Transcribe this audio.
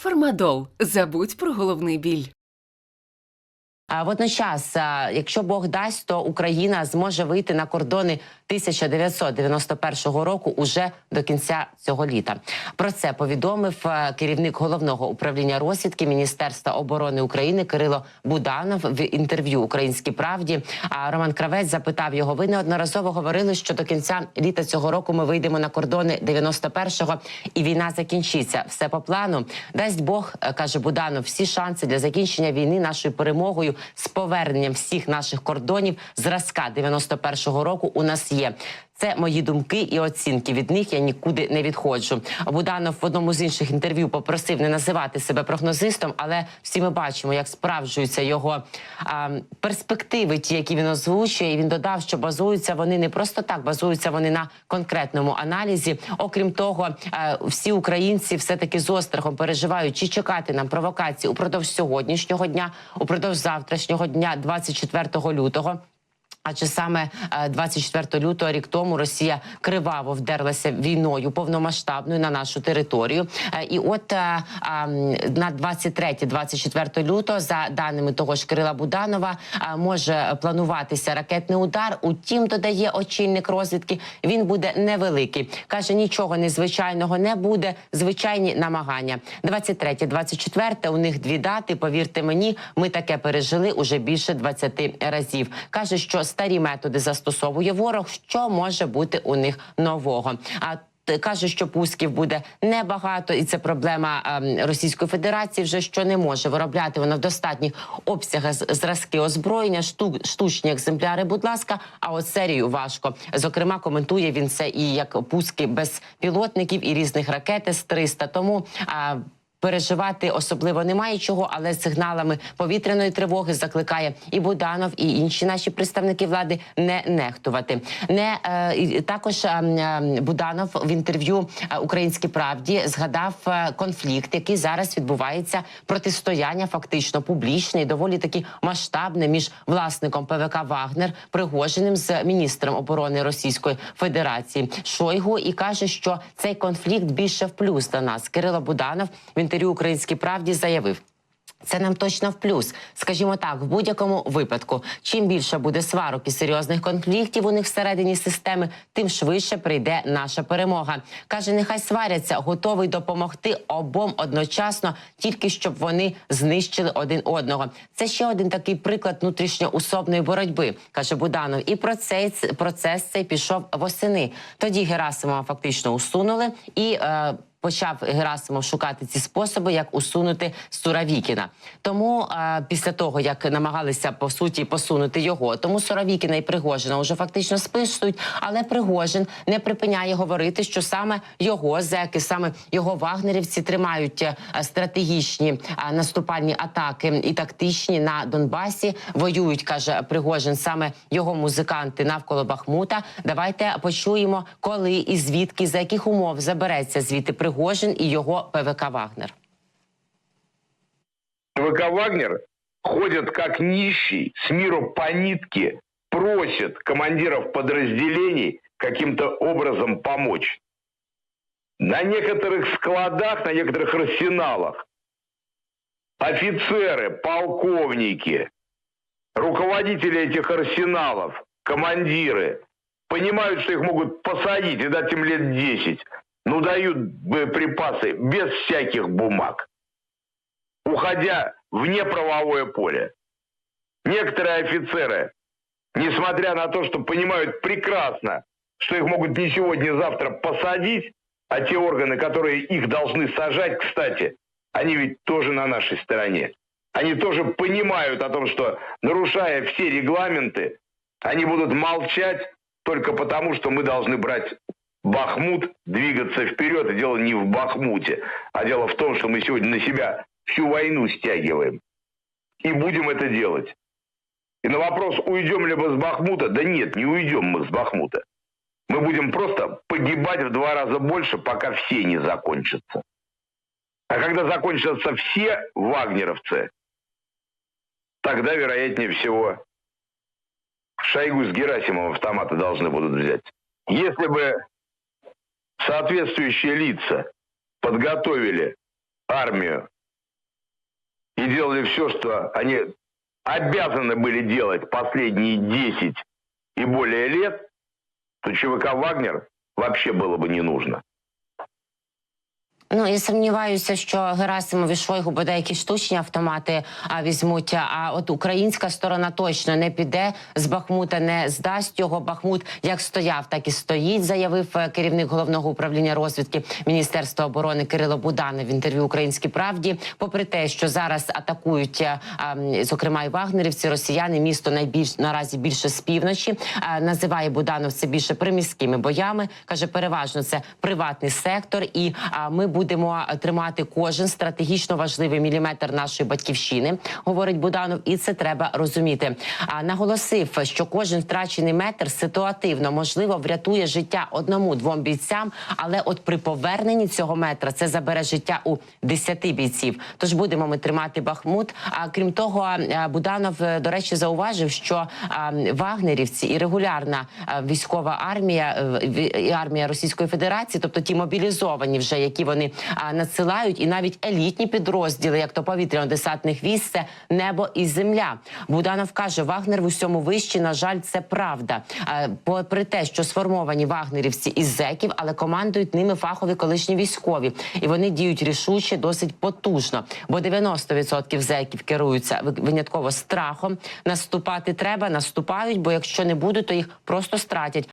Фармадол. Забудь про головний біль. А Водночас, якщо Бог дасть, то Україна зможе вийти на кордони 1991 року уже до кінця цього літа. Про це повідомив керівник головного управління розвідки Міністерства оборони України Кирило Буданов в інтерв'ю Українській правді. А Роман Кравець запитав його: ви неодноразово говорили, що до кінця літа цього року ми вийдемо на кордони 91-го і війна закінчиться. Все по плану. Дасть Бог, е, каже Буданов, всі шанси для закінчення війни нашою перемогою з поверненням всіх наших кордонів зразка 91-го року у нас є. Це мої думки і оцінки. Від них я нікуди не відходжу. Буданов в одному з інших інтерв'ю попросив не називати себе прогнозистом, але всі ми бачимо, як справджуються його а, перспективи, ті, які він озвучує. І він додав, що базуються вони не просто так, базуються вони на конкретному аналізі. Окрім того, е, всі українці все таки з острахом переживають, чи чекати нам провокації упродовж сьогоднішнього дня, упродовж завтрашнього дня, 24 лютого. Адже саме е, 24 лютого рік тому Росія криваво вдерлася війною повномасштабною на нашу територію. Е, І от е, на 23-24 лютого, за даними того ж Кирила Буданова, е, може плануватися ракетний удар. Утім, додає очільник розвідки, він буде невеликий. каже, нічого незвичайного не буде. Звичайні намагання. 23-24 у них дві дати. Повірте мені, ми таке пережили уже більше 20 разів. каже, що старі методи застосовує ворог. Що може бути у них нового? А Каже, що пусків буде небагато, і це проблема ем, Російської Федерації. Вже що не може виробляти вона в достатніх обсягах зразки озброєння, штучні екземпляри. Будь ласка, а от серію важко. Зокрема, коментує він це і як пуски безпілотників і різних ракет з 300 Тому Переживати особливо немає чого, але сигналами повітряної тривоги закликає і Буданов, і інші наші представники влади не нехтувати. Не е, також е, Буданов в інтерв'ю е, Українській правді згадав е, конфлікт, який зараз відбувається протистояння, фактично публічне і доволі таки масштабне між власником ПВК Вагнер Пригожиним з міністром оборони Російської Федерації Шойгу і каже, що цей конфлікт більше в плюс для нас. Кирило Буданов в інтерв'ю Українській правді заявив. Це нам точно в плюс. Скажімо так, в будь-якому випадку, чим більше буде сварок і серйозних конфліктів у них всередині системи, тим швидше прийде наша перемога. каже, нехай сваряться, готовий допомогти обом одночасно, тільки щоб вони знищили один одного. Це ще один такий приклад внутрішньоусобної боротьби, каже Буданов. І процес, процес цей пішов восени. Тоді Герасимова фактично усунули і. Е, почав Герасимов шукати ці способи, як усунути Суравікіна. Тому е, після того, як намагалися по суті посунути його, тому Суравікіна і Пригожина вже фактично списують, але Пригожин не припиняє говорити, що саме його зеки, саме його вагнерівці тримають е, стратегічні е, наступальні атаки і тактичні на Донбасі. Воюють, каже Пригожин, саме його музиканти навколо Бахмута. Давайте почуємо, коли і звідки за яких умов забереться звідти Пригожин і його ПВК Вагнер. ВК «Вагнер» ходят как нищий, с миру по нитке, просят командиров подразделений каким-то образом помочь. На некоторых складах, на некоторых арсеналах офицеры, полковники, руководители этих арсеналов, командиры понимают, что их могут посадить и дать им лет 10, но дают боеприпасы без всяких бумаг уходя в неправовое поле. Некоторые офицеры, несмотря на то, что понимают прекрасно, что их могут не сегодня, а завтра посадить, а те органы, которые их должны сажать, кстати, они ведь тоже на нашей стороне. Они тоже понимают о том, что нарушая все регламенты, они будут молчать только потому, что мы должны брать Бахмут, двигаться вперед. И дело не в Бахмуте, а дело в том, что мы сегодня на себя всю войну стягиваем. И будем это делать. И на вопрос, уйдем ли мы с Бахмута, да нет, не уйдем мы с Бахмута. Мы будем просто погибать в два раза больше, пока все не закончатся. А когда закончатся все вагнеровцы, тогда, вероятнее всего, Шойгу с Герасимовым автоматы должны будут взять. Если бы соответствующие лица подготовили армию и делали все, что они обязаны были делать последние 10 и более лет, то ЧВК «Вагнер» вообще было бы не нужно. Ну і сумніваюся, що Герасимов і Шойгу бодай якісь штучні автомати а, візьмуть. А от українська сторона точно не піде з Бахмута, не здасть його. Бахмут як стояв, так і стоїть. Заявив е, керівник головного управління розвідки Міністерства оборони Кирило Буданов в інтерв'ю Українській правді. Попри те, що зараз атакують, е, а, зокрема і вагнерівці, росіяни місто найбільш наразі більше з півночі. А, називає Буданов це більше приміськими боями. каже, переважно це приватний сектор, і а, ми будемо тримати кожен стратегічно важливий міліметр нашої батьківщини, говорить Буданов, і це треба розуміти. А наголосив, що кожен втрачений метр ситуативно можливо врятує життя одному-двом бійцям, але от при поверненні цього метра це забере життя у десяти бійців. Тож будемо ми тримати Бахмут. А крім того, Буданов е, до речі зауважив, що вагнерівці і регулярна військова армія е, армія Російської Федерації, тобто ті мобілізовані, вже які вони а, надсилають, і навіть елітні підрозділи, як то повітряно-десантних військ, це небо і земля. Буданов каже, Вагнер в усьому вищий. На жаль, це правда. Попри те, що сформовані вагнерівці із зеків, але командують ними фахові колишні військові, і вони діють рішуче, досить потужно. Бо 90% зеків керуються винятково страхом. Наступати треба, наступають, бо якщо не будуть, то їх просто стратять.